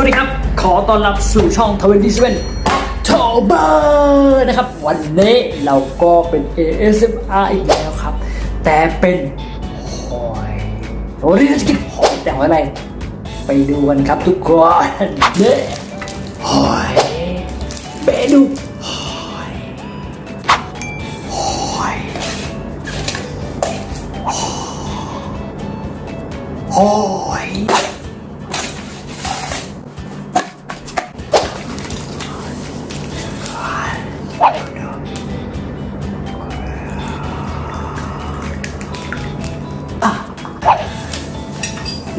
วัสดีครับ ขอต้อนรับสู่ช่อง27 October นะครับ วันนี้เราก็เป็น ASMR อีกแล้วครับ แต่เป็นหอยโอ้ยจะกินหอยแต่หอยอะไร ไปดูกันครับทุกคนเด้หอยไปดู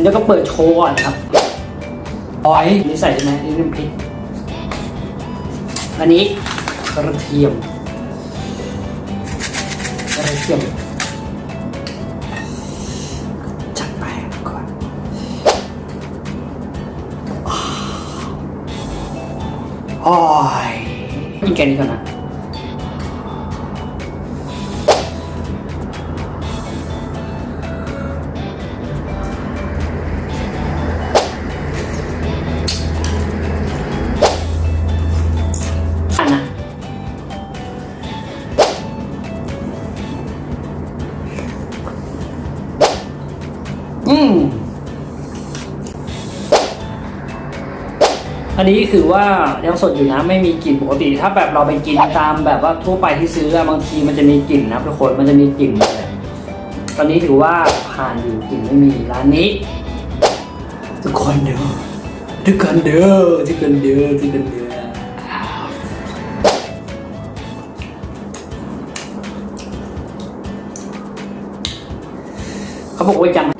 แล้วก็เปิดโชว์ก่อนครับออยนี่ใส่ใช่ไหมนี่น้ำพริก อันนี้กระเทียมกระเทียมจัดไปก่อนโอ้ยกินแกงนี้ก่อนนะ มอันนี้คือว่ายังสดอยู่นะไม่มีกลิ่นปกติ ถ้าแบบเราไปกินตามแบบว่าทั่วไปที่ซื้อบางทีมันจะมีกลิ่นนะทุกคนมันจะมีกลิ่นเลยตอนนี้ถือว่าผ่านอยู่กลิ่นไม่มีร้านนี้ ทุกคนเด้อทุกคนเด้อทุกคนเด้อทุกคนเด้อเขาบอกว่ายัง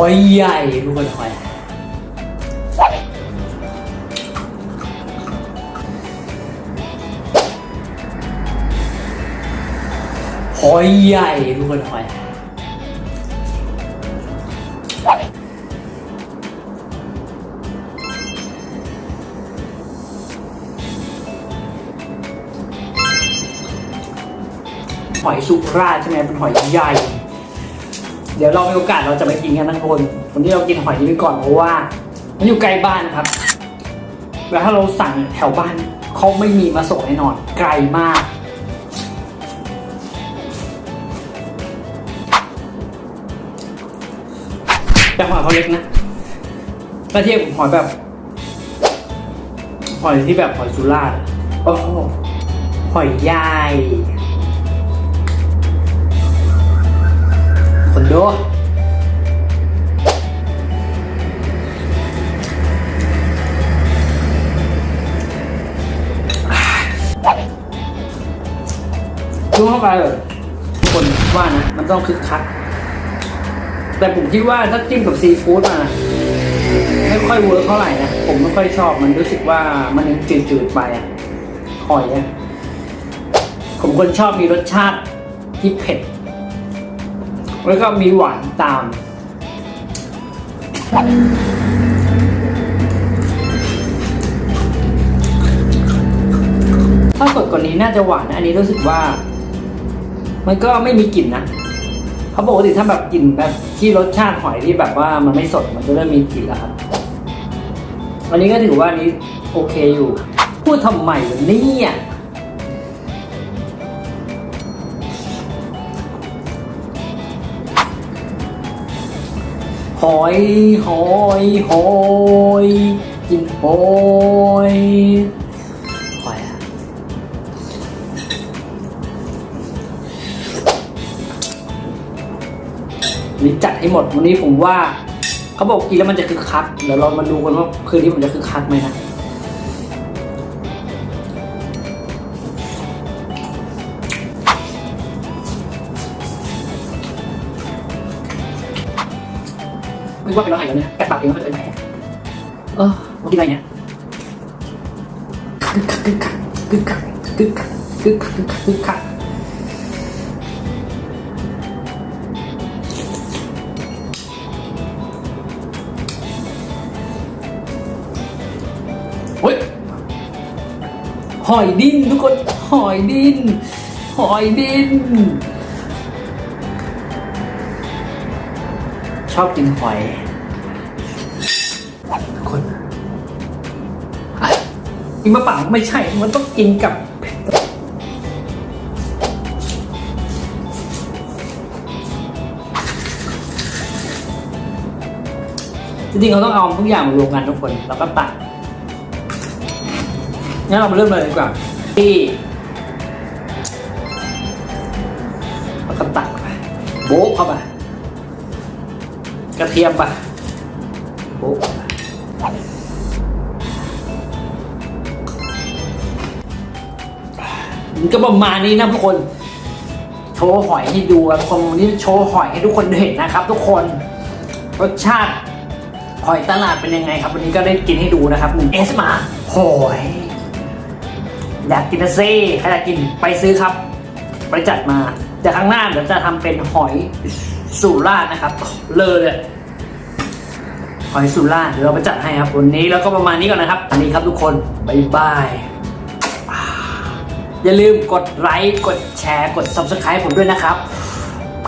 อยใหญ่ทุกคนหอยหอยใหญ่ทุกคนหอยหอยสุราใช่ไหมเป็นหอยใหญ่ ดี๋ยวเรามีโอกาสเราจะไปกินกันทั้งคนวันนี้เรากินหอยนี้ไปก่อนเพราะว่ามันอยู่ไกลบ้านครับ แล้วถ้าเราสั่งแถวบ้านเขาไม่มีมาส่งแน่นอน ไกลมากแต่หอยเขาเล็กนะถ้าเทียบกับหอยแบบหอยที่แบบหอยสุราษฎร์โอ้หหอยใหญ่ ดูเข้าไปเลยคนว่านะ มันต้องคึกคัก แต่ผมคิดว่าถ้าจิ้มกับซีฟู้ดมา ไม่ค่อยเวิร์กเท่าไหร่นะ ผมไม่ค่อยชอบมันรู้สึกว่ามันยังจืดๆไปอะหอยอะผมคนชอบมีรสชาติที่เผ็ด แล้วก็มีหวานตาม ถ้าสดกว่านี้น่าจะหวานนะอันนี้รู้สึกว่า มันก็ไม่มีกลิ่นนะเพราะปกติถ้าแบบกลิ่นแบบที่รสชาติหอยที่แบบว่ามันไม่สดมันจะเริ่มมีกลิ่นแล้วครับวันนี้ก็ถือว่านี้โอเคอยู่ พูดทำไมวะเนี่ยหอยหอยหอยกินหอย นี่จัดให้หมดวันนี้ผมว่าเขาบอกกินแล้วมันจะคึกคักเดี๋ยวเรามาดูกันว่าคืนนี้มันจะคึกคักไหมนะไม่ว่าเป็นร้านไหนแล้วเนี่ยกัดปากเองว่าเป็นไหนเออมากินอะไรเนี่ยกึกคักกึกคักกึกคักกึกคักกึกคักกึกคักกึกคัก อยดิ้นทุกคนหอยดิ้นหอยดิ้นชอบกินหอยทุกคนอะกินมะปังไม่ใช่ มันต้องกินกับจริงๆเราต้องเอาทุกอย่างมารวมกันทุกคน แล้วก็ตัด งั้นเรามาเริ่มเลยดีกว่าที่แล้วก็ตัดไปโบ๊ะเข้าไปกระเทียมไปโบ๊ะมันก็ประมาณนี้นะทุกคน โชว์หอยให้ดูครับทุกคนวันนี้โชว์หอยให้ทุกคนเห็นนะครับ ทุกคนรสชาติหอยตลาดเป็นยังไงครับ วันนี้ก็ได้กินให้ดูนะครับหนึ่งเอสมาหอย อยากกินนะซิใครอยากกินไปซื้อครับไปจัดมาแต่ข้งหน้าเดี๋ยวจะทำเป็นหอยสุราต์นะครับ เลยเลยหอยสุราต์เดี๋ยวเราไปจัดให้ครับวันนี้แล้วก็ประมาณนี้ก่อนนะครับ อันนี้ครับทุกคนบายบายอ่าอย่าลืมกดไลค์กดแชร์กด subscribe ผมด้วยนะครับ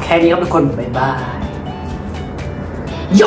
แค่นี้ครับทุกคนบายบายโย